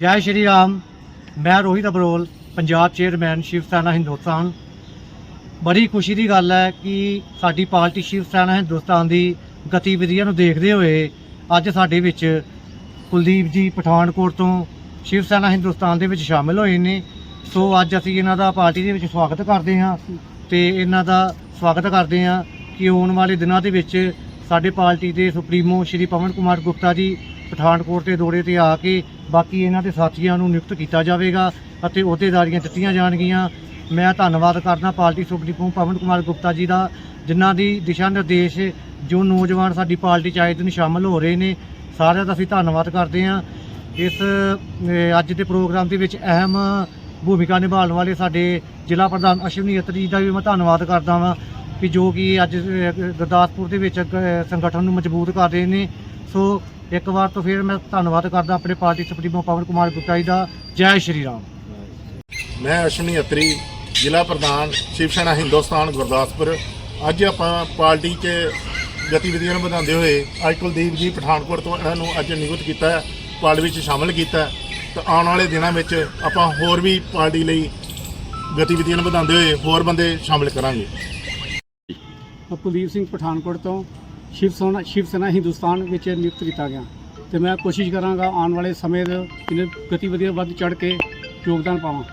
ਜੈ ਸ਼੍ਰੀ ਰਾਮ। ਮੈਂ ਰੋਹਿਤ ਅਬਰੋਲ, ਪੰਜਾਬ ਚੇਅਰਮੈਨ ਸ਼ਿਵ ਸੈਨਾ ਹਿੰਦੁਸਤਾਨ। ਬੜੀ ਖੁਸ਼ੀ ਦੀ ਗੱਲ ਹੈ ਕਿ ਸਾਡੀ ਪਾਰਟੀ ਸ਼ਿਵ ਸੈਨਾ ਹਿੰਦੁਸਤਾਨ ਦੀ ਗਤੀਵਿਧੀਆਂ ਨੂੰ ਦੇਖਦੇ ਹੋਏ ਅੱਜ ਸਾਡੇ ਵਿੱਚ ਕੁਲਦੀਪ ਜੀ ਪਠਾਨਕੋਟ ਤੋਂ ਸ਼ਿਵ ਸੈਨਾ ਹਿੰਦੁਸਤਾਨ ਦੇ ਵਿੱਚ ਸ਼ਾਮਿਲ ਹੋਏ ਨੇ। ਸੋ ਅੱਜ ਅਸੀਂ ਇਹਨਾਂ ਦਾ ਪਾਰਟੀ ਦੇ ਵਿੱਚ ਸਵਾਗਤ ਕਰਦੇ ਹਾਂ ਤੇ ਇਹਨਾਂ ਦਾ ਸਵਾਗਤ ਕਰਦੇ ਹਾਂ ਕਿ ਆਉਣ ਵਾਲੇ ਦਿਨਾਂ ਦੇ ਵਿੱਚ ਸਾਡੇ ਪਾਰਟੀ ਦੇ ਸੁਪਰੀਮੋ ਸ਼੍ਰੀ ਪਵਨ ਕੁਮਾਰ ਗੁਪਤਾ ਜੀ ਪਠਾਨਕੋਟ ਦੇ ਦੌਰੇ ਤੇ ਆ ਕੇ ਬਾਕੀ ਇਹਨਾਂ ਦੇ ਸਾਥੀਆਂ ਨੂੰ ਨਿਯੁਕਤ ਕੀਤਾ ਜਾਵੇਗਾ ਅਤੇ ਅਹੁਦੇਦਾਰੀਆਂ ਦਿੱਤੀਆਂ ਜਾਣਗੀਆਂ। ਮੈਂ ਧੰਨਵਾਦ ਕਰਦਾ ਪਾਰਟੀ ਸੁਪਰੀਮੋ ਪਵਨ ਕੁਮਾਰ ਗੁਪਤਾ ਜੀ ਦਾ, ਜਿਨ੍ਹਾਂ ਦੀ ਦਿਸ਼ਾ ਨਿਰਦੇਸ਼ ਜੋ ਨੌਜਵਾਨ ਸਾਡੀ ਪਾਰਟੀ ਚ ਆਏ ਦਿਨ ਸ਼ਾਮਲ ਹੋ ਰਹੇ ਨੇ। ਸਾਰਿਆਂ ਦਾ ਅਸੀਂ ਧੰਨਵਾਦ ਕਰਦੇ ਹਾਂ। ਇਸ ਅੱਜ ਦੇ ਪ੍ਰੋਗਰਾਮ ਦੇ ਵਿੱਚ ਅਹਿਮ ਭੂਮਿਕਾ ਨਿਭਾਉਣ ਵਾਲੇ ਸਾਡੇ ਜ਼ਿਲ੍ਹਾ ਪ੍ਰਧਾਨ ਅਸ਼ਵਨੀ ਅਤਰੀ ਦਾ ਵੀ ਮੈਂ ਧੰਨਵਾਦ ਕਰਦਾ ਹਾਂ ਕਿ ਜੋ ਕਿ ਅੱਜ ਗੁਰਦਾਸਪੁਰ ਦੇ ਵਿੱਚ ਸੰਗਠਨ ਨੂੰ ਮਜ਼ਬੂਤ ਕਰ ਰਹੇ ਨੇ। ਸੋ ਇੱਕ ਵਾਰ ਤੋਂ ਫਿਰ ਮੈਂ ਧੰਨਵਾਦ ਕਰਦਾ ਆਪਣੇ ਪਾਰਟੀ ਸੁਪਰੀਮੋ ਪਵਨ ਕੁਮਾਰ ਗੁਪਤਾ ਜੀ ਦਾ। ਜੈ ਸ਼੍ਰੀ ਰਾਮ। ਮੈਂ ਅਸ਼ਵਨੀ ਅਤਰੀ ਜ਼ਿਲ੍ਹਾ ਪ੍ਰਧਾਨ ਸ਼ਿਵ ਸੈਨਾ ਹਿੰਦੁਸਤਾਨ ਗੁਰਦਾਸਪੁਰ। ਅੱਜ ਆਪਾਂ ਪਾਰਟੀ 'ਚ ਗਤੀਵਿਧੀਆਂ ਨੂੰ ਵਧਾਉਂਦੇ ਹੋਏ ਅੱਜ ਕੁਲਦੀਪ ਜੀ ਪਠਾਨਕੋਟ ਤੋਂ ਇਹਨਾਂ ਨੂੰ ਅੱਜ ਨਿਯੁਕਤ ਕੀਤਾ ਹੈ ਪਾਰਟੀ ਵਿੱਚ ਸ਼ਾਮਲ ਕੀਤਾ ਹੈ। ਤਾਂ ਆਉਣ ਵਾਲੇ ਦਿਨਾਂ ਵਿੱਚ ਆਪਾਂ ਹੋਰ ਵੀ ਪਾਰਟੀ ਲਈ ਗਤੀਵਿਧੀਆਂ ਨੂੰ ਵਧਾਉਂਦੇ ਹੋਏ ਹੋਰ ਬੰਦੇ ਸ਼ਾਮਲ ਕਰਾਂਗੇ। ਕੁਲਦੀਪ ਸਿੰਘ ਪਠਾਨਕੋਟ ਤੋਂ। ਸ਼ਿਵ ਸੈਨਾ ਸ਼ਿਵ ਸੈਨਾ ਹਿੰਦੁਸਤਾਨ ਵਿੱਚ ਨਿਯੁਕਤ ਕੀਤਾ ਗਿਆ। ਤੇ ਮੈਂ ਕੋਸ਼ਿਸ਼ ਕਰਾਂਗਾ ਆਉਣ ਵਾਲੇ ਸਮੇਂ ਦੇ ਇਹਨਾਂ ਗਤੀਵਿਧੀਆਂ ਵੱਧ ਚੜ ਕੇ ਯੋਗਦਾਨ ਪਾਵਾਂ।